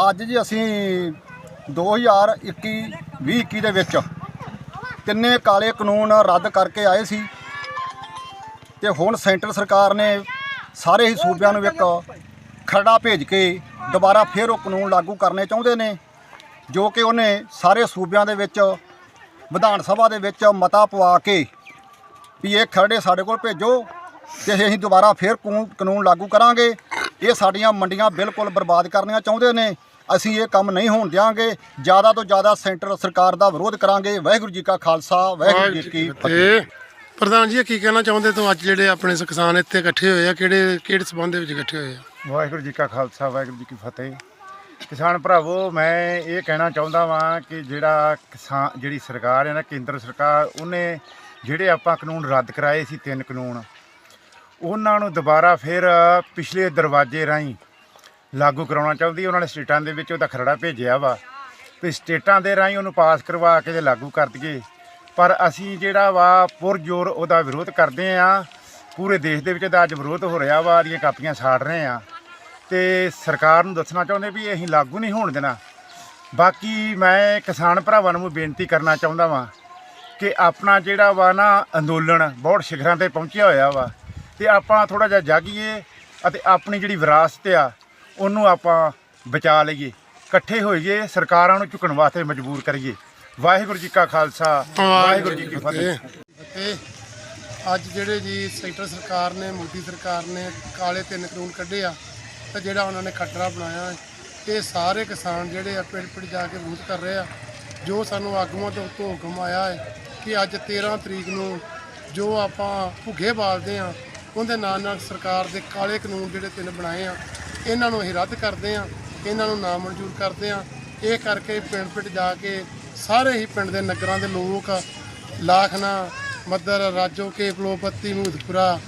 ਅੱਜ ਜੀ ਅਸੀਂ 2021 2021 ਦੇ ਵਿੱਚ ਤਿੰਨੇ ਕਾਲੇ ਕਾਨੂੰਨ ਰੱਦ ਕਰਕੇ ਆਏ ਸੀ ਤੇ ਹੁਣ ਸੈਂਟਰ ਸਰਕਾਰ ਨੇ ਸਾਰੇ ਹੀ ਸੂਬਿਆਂ ਨੂੰ ਇੱਕ ਖਰੜਾ ਭੇਜ ਕੇ ਦੁਬਾਰਾ ਫੇਰ ਉਹ ਕਾਨੂੰਨ ਲਾਗੂ ਕਰਨੇ ਚਾਹੁੰਦੇ ਨੇ, ਜੋ ਕਿ ਉਹਨੇ ਸਾਰੇ ਸੂਬਿਆਂ ਦੇ ਵਿੱਚ, ਵਿਧਾਨ ਸਭਾ ਦੇ ਵਿੱਚ ਮਤਾ ਪਵਾ ਕੇ ਵੀ ਇਹ ਖਰੜੇ ਸਾਡੇ ਕੋਲ ਭੇਜੋ ਤੇ ਅਸੀਂ ਦੁਬਾਰਾ ਫੇਰ ਕਾਨੂੰਨ ਕਾਨੂੰਨ ਲਾਗੂ ਕਰਾਂਗੇ। ਇਹ ਸਾਡੀਆਂ ਮੰਡੀਆਂ ਬਿਲਕੁਲ ਬਰਬਾਦ ਕਰਨੀਆਂ ਚਾਹੁੰਦੇ ਨੇ। ਅਸੀਂ ਇਹ ਕੰਮ ਨਹੀਂ ਹੋਣ ਦਿਆਂਗੇ। ਜ਼ਿਆਦਾ ਤੋਂ ਜ਼ਿਆਦਾ ਸੈਂਟਰ ਸਰਕਾਰ ਦਾ ਵਿਰੋਧ ਕਰਾਂਗੇ। ਵਾਹਿਗੁਰੂ ਜੀ ਕਾ ਖਾਲਸਾ ਵਾਹਿਗੁਰੂ ਜੀ ਕੀ ਫਤਿਹ। ਪ੍ਰਧਾਨ ਜੀ ਇਹ ਕੀ ਕਹਿਣਾ ਚਾਹੁੰਦੇ ਤੋਂ? ਅੱਜ ਜਿਹੜੇ ਆਪਣੇ ਕਿਸਾਨ ਇੱਥੇ ਇਕੱਠੇ ਹੋਏ ਆ ਕਿਹੜੇ ਕਿਹੜੇ ਸਬੰਧ ਦੇ ਵਿੱਚ ਇਕੱਠੇ ਹੋਏ ਆ? ਵਾਹਿਗੁਰੂ ਜੀ ਕਾ ਖਾਲਸਾ ਵਾਹਿਗੁਰੂ ਜੀ ਕੀ ਫਤਿਹ। ਕਿਸਾਨ ਭਰਾਵੋ ਮੈਂ ਇਹ ਕਹਿਣਾ ਚਾਹੁੰਦਾ ਵਾਂ ਕਿ ਜਿਹੜਾ ਕਿਸਾਨ ਜਿਹੜੀ ਸਰਕਾਰ ਹੈ ਨਾ ਕੇਂਦਰ ਸਰਕਾਰ ਉਹਨੇ ਜਿਹੜੇ ਆਪਾਂ ਕਾਨੂੰਨ ਰੱਦ ਕਰਾਏ ਸੀ ਤਿੰਨ ਕਾਨੂੰਨ ਉਹਨਾਂ ਨੂੰ ਦੁਬਾਰਾ ਫਿਰ ਪਿਛਲੇ ਦਰਵਾਜ਼ੇ ਰਾਹੀਂ ਲਾਗੂ ਕਰਾਉਣਾ ਚਾਹੁੰਦੀ। ਉਹਨਾਂ ਨੇ ਸਟੇਟਾਂ ਦੇ ਵਿੱਚ ਉਹਦਾ ਖਰੜਾ ਭੇਜਿਆ ਵਾ ਵੀ ਸਟੇਟਾਂ ਦੇ ਰਾਹੀਂ ਉਹਨੂੰ ਪਾਸ ਕਰਵਾ ਕੇ ਜੇ ਲਾਗੂ ਕਰ ਦਈਏ। ਪਰ ਅਸੀਂ ਜਿਹੜਾ ਵਾ ਪੁਰਜੋਰ ਉਹਦਾ ਵਿਰੋਧ ਕਰਦੇ ਆ। ਪੂਰੇ ਦੇਸ਼ ਦੇ ਵਿੱਚ ਦਾ ਅੱਜ ਵਿਰੋਧ ਹੋ ਰਿਹਾ ਵਾ ਉਹਦੀਆਂ ਕਾਪੀਆਂ ਸਾੜ ਰਹੇ ਆ। ਤੇ ਸਰਕਾਰ ਨੂੰ ਦੱਸਣਾ ਚਾਹੁੰਦੇ ਵੀ ਅਸੀਂ ਲਾਗੂ ਨਹੀਂ ਹੋਣ ਦੇਣਾ। ਬਾਕੀ ਮੈਂ ਕਿਸਾਨ ਭਰਾਵਾਂ ਨੂੰ ਬੇਨਤੀ ਕਰਨਾ ਚਾਹੁੰਦਾ ਵਾਂ ਕਿ ਆਪਣਾ ਜਿਹੜਾ ਵਾ ਨਾ ਅੰਦੋਲਨ ਬਹੁਤ ਸ਼ਿਖਰਾਂ ਤੇ ਪਹੁੰਚਿਆ ਹੋਇਆ ਵਾ। ਤੇ ਆਪਾਂ ਥੋੜਾ ਜਿਹਾ ਜਾਗੀਏ ਅਤੇ ਆਪਣੀ ਜਿਹੜੀ ਵਿਰਾਸਤ ਆ ਉਹਨੂੰ ਆਪਾਂ ਬਚਾ ਲਈਏ। ਇਕੱਠੇ ਹੋਈਏ ਸਰਕਾਰਾਂ ਨੂੰ ਝੁਕਣ ਵਾਸਤੇ ਮਜਬੂਰ ਕਰੀਏ। ਵਾਹਿਗੁਰੂ ਜੀ ਕਾ ਖਾਲਸਾ ਵਾਹਿਗੁਰੂ ਜੀ ਕੀ ਫਤਿਹ। ਤੇ ਅੱਜ ਜਿਹੜੇ ਜੀ ਸੈਂਟਰ ਸਰਕਾਰ ਨੇ ਮੋਦੀ ਸਰਕਾਰ ਨੇ ਕਾਲੇ ਤਿੰਨ ਕਾਨੂੰਨ ਕੱਢੇ ਆ ਤੇ ਜਿਹੜਾ ਉਹਨਾਂ ਨੇ ਖੱਟਰਾ ਬਣਾਇਆ ਇਹ ਸਾਰੇ ਕਿਸਾਨ ਜਿਹੜੇ ਆ ਪਿੰਡ ਪਿੰਡ ਜਾ ਕੇ ਵਿਰੋਧ ਕਰ ਰਹੇ ਆ। ਜੋ ਸਾਨੂੰ ਆਗੂਆਂ ਤੋਂ ਤੋਂ ਹੁਕਮ ਆਇਆ ਹੈ ਕਿ ਅੱਜ 13 ਤਰੀਕ ਨੂੰ ਜੋ ਆਪਾਂ ਭੁੱਗੇ ਬਾਲਦੇ ਆ ਉਹਦੇ ਨਾਲ ਨਾਲ ਸਰਕਾਰ ਦੇ ਕਾਲੇ ਕਾਨੂੰਨ ਜਿਹੜੇ ਤਿੰਨ ਬਣਾਏ ਆ, ਇਹਨਾਂ ਨੂੰ ਅਸੀਂ ਰੱਦ ਕਰਦੇ ਆ, ਇਹਨਾਂ ਨੂੰ ਨਾ ਮਨਜ਼ੂਰ ਕਰਦੇ ਆ। ਇਹ ਕਰਕੇ ਪਿੰਡ ਪਿੰਡ ਜਾ ਕੇ ਸਾਰੇ ਹੀ ਪਿੰਡ ਦੇ ਨਗਰਾਂ ਦੇ ਲੋਕ ਲਾਖਨਾ, ਮੱਦਰ, ਰਾਜੋ ਕੇ ਫਲੋਪੱਤੀ ਮੂਦਪੁਰਾ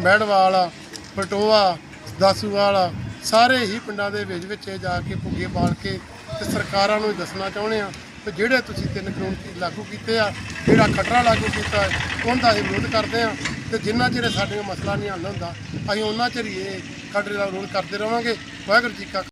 ਮੈੜਵਾਲ ਪਟੋਆ, ਦਾਸੂਵਾਲ, ਸਾਰੇ ਹੀ ਪਿੰਡਾਂ ਦੇ ਵਿੱਚ ਵਿੱਚ ਜਾ ਕੇ ਭੁੱਗੇ ਬਾਲ ਕੇ ਤੇ ਸਰਕਾਰਾਂ ਨੂੰ ਦੱਸਣਾ ਚਾਹੁੰਦੇ ਆ ਕਿ ਜਿਹੜੇ ਤੁਸੀਂ ਤਿੰਨ ਕਾਨੂੰਨ ਲਾਗੂ ਕੀਤੇ ਆ, ਜਿਹੜਾ ਖਟਰਾ ਲਾਗੂ ਕੀਤਾ ਉਹਦਾ ਅਸੀਂ ਵਿਰੋਧ ਕਰਦੇ ਆ। ਤੇ ਜਿੰਨਾ ਚਿਰ ਸਾਡੇ ਸਾਡੀਆਂ ਮਸਲਾ ਨਹੀਂ ਹੱਲ ਹੁੰਦਾ, ਅਸੀਂ ਉਹਨਾਂ ਚਿਰ ਹੀ ਇਹ ਖਟਰੇ ਦਾ ਵਿਰੋਧ ਕਰਦੇ ਰਵਾਂਗੇ। ਵਾਹਿਗੁਰੂ ਜੀ ਕਾ